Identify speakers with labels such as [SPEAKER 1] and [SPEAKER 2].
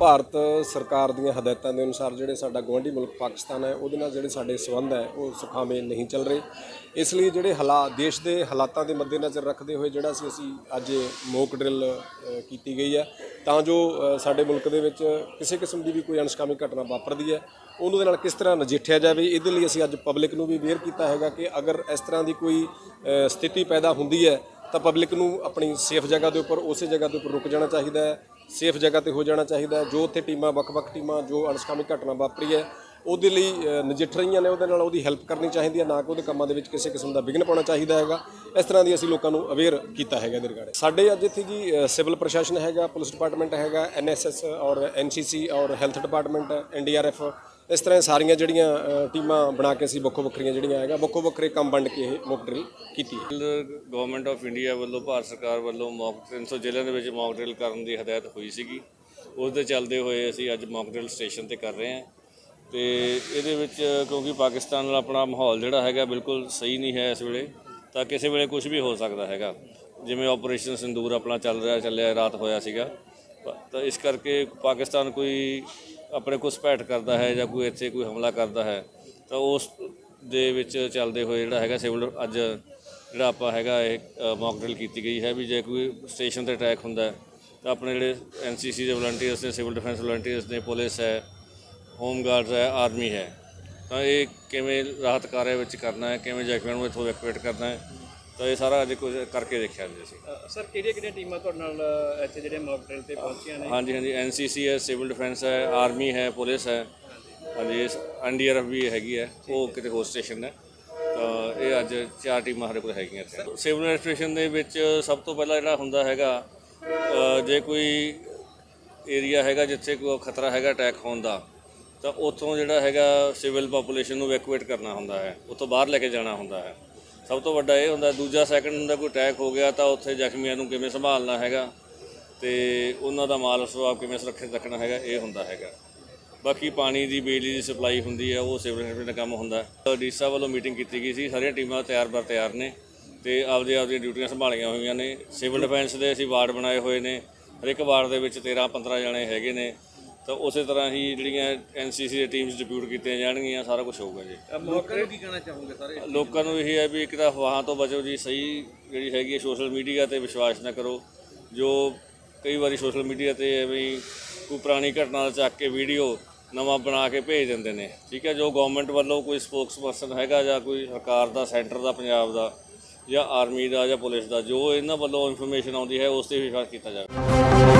[SPEAKER 1] ਭਾਰਤ ਸਰਕਾਰ ਦੀਆਂ ਹਦਾਇਤਾਂ ਦੇ ਅਨੁਸਾਰ ਜਿਹੜੇ ਸਾਡਾ ਗੁਆਂਢੀ ਮੁਲਕ ਪਾਕਿਸਤਾਨ ਹੈ, ਉਹਦੇ ਨਾਲ ਜਿਹੜੇ ਸਾਡੇ ਸਬੰਧ ਹੈ, ਉਹ ਸੁਖਾਵੇਂ ਨਹੀਂ ਚੱਲ ਰਹੇ। ਇਸ ਲਈ ਜਿਹੜੇ ਹਾਲਾਤ ਦੇਸ਼ ਦੇ ਹਾਲਾਤਾਂ ਦੇ ਮੱਦੇਨਜ਼ਰ ਰੱਖਦੇ ਹੋਏ ਜਿਹੜਾ ਸੀ ਅਸੀਂ ਅੱਜ ਮੋਕ ਡਰਿਲ ਕੀਤੀ ਗਈ ਹੈ, ਤਾਂ ਜੋ ਸਾਡੇ ਮੁਲਕ ਦੇ ਵਿੱਚ ਕਿਸੇ ਕਿਸਮ ਦੀ ਵੀ ਕੋਈ ਅਨਸਕਾਮੀ ਘਟਨਾ ਵਾਪਰਦੀ ਹੈ, ਉਹਨੂੰ ਉਹਦੇ ਨਾਲ ਕਿਸ ਤਰ੍ਹਾਂ ਨਜਿੱਠਿਆ ਜਾਵੇ, ਇਹਦੇ ਲਈ ਅਸੀਂ ਅੱਜ ਪਬਲਿਕ ਨੂੰ ਵੀ ਅਵੇਅਰ ਕੀਤਾ ਹੈਗਾ ਕਿ ਅਗਰ ਇਸ ਤਰ੍ਹਾਂ ਦੀ ਕੋਈ ਸਥਿਤੀ ਪੈਦਾ ਹੁੰਦੀ ਹੈ ਤਾਂ ਪਬਲਿਕ ਨੂੰ ਆਪਣੀ ਸੇਫ ਜਗ੍ਹਾ ਦੇ ਉੱਪਰ, ਉਸੇ ਜਗ੍ਹਾ ਦੇ ਉੱਪਰ ਰੁਕ ਜਾਣਾ ਚਾਹੀਦਾ ਹੈ। ਸੇਫ ਜਗ੍ਹਾ ਤੇ ਹੋ ਜਾਣਾ ਚਾਹੀਦਾ ਹੈ, ਜੋ ਉੱਥੇ ਟੀਮਾਂ, ਵੱਖ-ਵੱਖ ਟੀਮਾਂ, ਜੋ ਅਨਸਕਾਮੀ ਘਟਨਾ ਵਾਪਰੀ ਹੈ, ਉਹਦੇ ਲਈ ਨਜਿੱਠ ਰਹੀਆਂ ਨੇ, ਉਹਦੇ ਨਾਲ ਉਹਦੀ ਹੈਲਪ ਕਰਨੀ ਚਾਹੀਦੀ ਹੈ, ਨਾ ਕਿ ਉਹਦੇ ਕੰਮਾਂ ਦੇ ਵਿੱਚ ਕਿਸੇ ਕਿਸਮ ਦਾ ਵਿਘਨ ਪਾਉਣਾ ਚਾਹੀਦਾ ਹੈਗਾ। ਇਸ ਤਰ੍ਹਾਂ ਦੀ ਅਸੀਂ ਲੋਕਾਂ ਨੂੰ ਅਵੇਅਰ ਕੀਤਾ ਹੈਗਾ ਇਹਦੇ ਰਿਗਾਰਡ ਸਾਡੇ ਅੱਜ ਇੱਥੇ ਜੀ ਸਿਵਲ ਪ੍ਰਸ਼ਾਸਨ ਹੈਗਾ ਪੁਲਿਸ ਡਿਪਾਰਟਮੈਂਟ ਹੈਗਾ ਐਨਐਸਐਸ ਔਰ ਐਨਸੀਸੀ ਔਰ ਹੈਲਥ ਡਿਪਾਰਟਮੈਂਟ ਐਨਡੀਆਰਐਫ ਇਸ ਤਰ੍ਹਾਂ ਸਾਰੀਆਂ ਜਿਹੜੀਆਂ ਟੀਮਾਂ ਬਣਾ ਕੇ ਅਸੀਂ ਵੱਖੋ ਵੱਖਰੀਆਂ ਜਿਹੜੀਆਂ ਹੈਗਾ, ਵੱਖੋ ਵੱਖਰੇ ਕੰਮ ਵੰਡ ਕੇ ਇਹ ਮੌਕ ਡਰਿਲ ਕੀਤੀ ਹੈ।
[SPEAKER 2] ਗਵਰਨਮੈਂਟ ਆਫ ਇੰਡੀਆ ਵੱਲੋਂ, ਭਾਰਤ ਸਰਕਾਰ ਵੱਲੋਂ ਮੌਕ 300 ਜ਼ਿਲ੍ਹਿਆਂ ਦੇ ਵਿੱਚ ਮੌਕ ਡਰਿਲ ਕਰਨ ਦੀ ਹਦਾਇਤ ਹੋਈ ਸੀਗੀ। ਉਸ ਦੇ ਚੱਲਦੇ ਹੋਏ ਅਸੀਂ ਅੱਜ ਮੌਕ ਡਰਿਲ ਸਟੇਸ਼ਨ ਤੇ ਕਰ ਰਹੇ ਹਾਂ। ਤੇ ਇਹਦੇ ਵਿੱਚ ਕਿਉਂਕਿ ਪਾਕਿਸਤਾਨ ਨਾਲ ਆਪਣਾ ਮਾਹੌਲ ਜਿਹੜਾ ਹੈਗਾ ਬਿਲਕੁਲ ਸਹੀ ਨਹੀਂ ਹੈ ਇਸ ਵੇਲੇ, ਤਾਂ ਕਿਸੇ ਵੇਲੇ ਕੁਝ ਵੀ ਹੋ ਸਕਦਾ ਹੈਗਾ। ਜਿਵੇਂ ਆਪਰੇਸ਼ਨ ਸਿੰਦੂਰ ਆਪਣਾ ਚੱਲ ਰਿਹਾ, ਚੱਲਿਆ, ਰਾਤ ਹੋਇਆ ਸੀਗਾ। ਤਾਂ ਇਸ ਕਰਕੇ ਪਾਕਿਸਤਾਨ ਕੋਈ ਆਪਣੇ ਘੁਸਪੈਠ ਕਰਦਾ ਹੈ ਜਾਂ ਕੋਈ ਇੱਥੇ ਕੋਈ ਹਮਲਾ ਕਰਦਾ ਹੈ, ਤਾਂ ਉਸ ਦੇ ਵਿੱਚ ਚੱਲਦੇ ਹੋਏ ਜਿਹੜਾ ਹੈਗਾ ਸਿਵਲ ਅੱਜ ਜਿਹੜਾ ਆਪਾਂ ਹੈਗਾ ਇਹ ਮੌਕ ਡਰਿਲ ਕੀਤੀ ਗਈ ਹੈ ਵੀ ਜੇ ਕੋਈ ਸਟੇਸ਼ਨ ਤੇ ਅਟੈਕ ਹੁੰਦਾ ਤਾਂ ਆਪਣੇ ਜਿਹੜੇ ਐਨਸੀਸੀ ਦੇ ਵਲੰਟੀਅਰਸ ਨੇ ਸਿਵਲ ਡਿਫੈਂਸ ਵਲੰਟੀਅਰਸ ਨੇ ਪੁਲਿਸ ਹੈ ਹੋਮ ਗਾਰਡਸ ਹੈ ਆਰਮੀ ਹੈ, ਤਾਂ ਇਹ ਕਿਵੇਂ ਰਾਹਤ ਕਾਰਜ ਵਿੱਚ ਕਰਨਾ ਹੈ, ਕਿਵੇਂ ਜ਼ਖਮੀਆਂ ਨੂੰ ਇੱਥੋਂ ਇਵੈਕੂਏਟ ਕਰਨਾ ਹੈ ਤਾਂ ਇਹ ਸਾਰਾ ਅੱਜ ਕੁਝ ਕਰਕੇ ਦੇਖਿਆ ਜੀ ਅਸੀਂ।
[SPEAKER 3] ਸਰ ਕਿਹੜੀਆਂ ਕਿਹੜੀਆਂ ਟੀਮਾਂ ਤੁਹਾਡੇ ਨਾਲ ਇੱਥੇ ਜਿਹੜੇ ਮੌਕ ਡਰਿਲ ਤੇ ਪਹੁੰਚੀਆਂ ਨੇ?
[SPEAKER 2] ਹਾਂਜੀ ਹਾਂਜੀ ਐਨਸੀਸੀ ਹੈ ਸਿਵਲ ਡਿਫੈਂਸ ਹੈ ਆਰਮੀ ਹੈ ਪੁਲਿਸ ਹੈ। ਹਾਂਜੀ ਐਨਡੀਆਰਐਫ ਵੀ ਹੈਗੀ ਹੈ ਉਹ ਕਿਤੇ ਹੋਰ ਸਟੇਸ਼ਨ ਹੈ। ਤਾਂ ਇਹ ਅੱਜ ਚਾਰ ਟੀਮਾਂ ਸਾਡੇ ਕੋਲ ਹੈਗੀਆਂ ਇੱਥੇ। ਸਿਵਲ ਐਡਮਿਨਿਸਟ੍ਰੇਸ਼ਨ ਦੇ ਵਿੱਚ ਸਭ ਤੋਂ ਪਹਿਲਾਂ ਜਿਹੜਾ ਹੁੰਦਾ ਹੈਗਾ ਜੇ ਕੋਈ ਏਰੀਆ ਹੈਗਾ ਜਿੱਥੇ ਕੋਈ ਖਤਰਾ ਹੈਗਾ ਅਟੈਕ ਹੋਣ ਦਾ ਤਾਂ ਉੱਥੋਂ ਜਿਹੜਾ ਹੈਗਾ ਸਿਵਲ ਪੋਪੂਲੇਸ਼ਨ ਨੂੰ ਇਵੈਕੂਏਟ ਕਰਨਾ ਹੁੰਦਾ ਹੈ। ਉੱਥੋਂ ਬਾਹਰ ਲੈ ਕੇ ਜਾਣਾ ਹੁੰਦਾ ਹੈ। ਸਭ ਤੋਂ ਵੱਡਾ ਇਹ ਹੁੰਦਾ, ਦੂਜਾ ਸੈਕੰਡ ਹੁੰਦਾ, ਕੋਈ ਅਟੈਕ ਹੋ ਗਿਆ ਤਾਂ ਉੱਥੇ ਜ਼ਖਮੀਆਂ ਨੂੰ ਕਿਵੇਂ ਸੰਭਾਲਣਾ ਹੈਗਾ ਤੇ ਉਹਨਾਂ ਦਾ ਮਾਲ ਸੁਭਾਅ ਕਿਵੇਂ ਸੁਰੱਖਿਅਤ ਰੱਖਣਾ ਹੈਗਾ, ਇਹ ਹੁੰਦਾ ਹੈਗਾ। ਬਾਕੀ ਪਾਣੀ ਦੀ, ਬਿਜਲੀ ਦੀ ਸਪਲਾਈ ਹੁੰਦੀ ਹੈ ਉਹ ਸਿਵਲ ਇੰਸਪੈਕਟਰ ਦਾ ਕੰਮ ਹੁੰਦਾ। ਹੈ ਡੀਸਾ ਵੱਲੋਂ ਮੀਟਿੰਗ ਕੀਤੀ ਗਈ ਸੀ, ਸਾਰੀਆਂ ਟੀਮਾਂ ਤਿਆਰ ਬਰ ਤਿਆਰ ਨੇ ਤੇ ਆਪਦੇ ਆਪਦੀਆਂ ਡਿਊਟੀਆਂ ਸੰਭਾਲੀਆਂ ਹੋਈਆਂ ਨੇ। ਸਿਵਲ ਡਿਫੈਂਸ ਦੇ ਅਸੀਂ ਵਾਰਡ ਬਣਾਏ ਹੋਏ ਨੇ ਹਰ ਇੱਕ ਵਾਰਡ ਦੇ ਵਿੱਚ 13 15 ਜਣੇ ਹੈਗੇ ਨੇ। ਤਾਂ ਉਸੇ ਤਰ੍ਹਾਂ ਹੀ ਜਿਹੜੀਆਂ ਐਨਸੀਸੀ ਦੇ ਟੀਮਸ ਡਿਪਿਊਟ ਕੀਤੀਆਂ ਜਾਣਗੀਆਂ ਸਾਰਾ ਕੁਝ ਹੋਊਗਾ ਜੀ।
[SPEAKER 3] ਮੌਕੇ ਨੂੰ ਕੀ ਕਹਿਣਾ ਚਾਹੋਗੇ ਸਾਰੇ?
[SPEAKER 2] ਲੋਕਾਂ ਨੂੰ ਇਹ ਹੈ ਵੀ ਇੱਕ ਤਾਂ ਅਫਵਾਹਾਂ ਤੋਂ ਬਚੋ ਜੀ ਸਹੀ ਜਿਹੜੀ ਹੈਗੀ ਹੈ ਸੋਸ਼ਲ ਮੀਡੀਆ ਤੇ ਵਿਸ਼ਵਾਸ ਨਾ ਕਰੋ। ਜੋ ਕਈ ਵਾਰੀ ਸੋਸ਼ਲ ਮੀਡੀਆ ਤੇ ਐਵੇਂ ਕੋਈ ਪੁਰਾਣੀ ਘਟਨਾ ਦਾ ਚੱਕ ਕੇ ਵੀਡੀਓ ਨਵਾਂ ਬਣਾ ਕੇ ਭੇਜ ਦਿੰਦੇ ਨੇ। ਠੀਕ ਹੈ ਜੋ ਗਵਰਨਮੈਂਟ ਵੱਲੋਂ ਕੋਈ ਸਪੋਕਸਪਰਸਨ ਹੈਗਾ ਜਾਂ ਕੋਈ ਸਰਕਾਰ ਦਾ ਸੈਂਟਰ ਦਾ ਪੰਜਾਬ ਦਾ ਜਾਂ ਆਰਮੀ ਦਾ ਜਾਂ ਪੁਲਿਸ ਦਾ ਜੋ ਇਹਨਾਂ ਵੱਲੋਂ ਇਨਫੋਰਮੇਸ਼ਨ ਆਉਂਦੀ ਹੈ ਉਸ ਤੇ ਵਿਸ਼ਵਾਸ ਕੀਤਾ ਜਾਵੇ।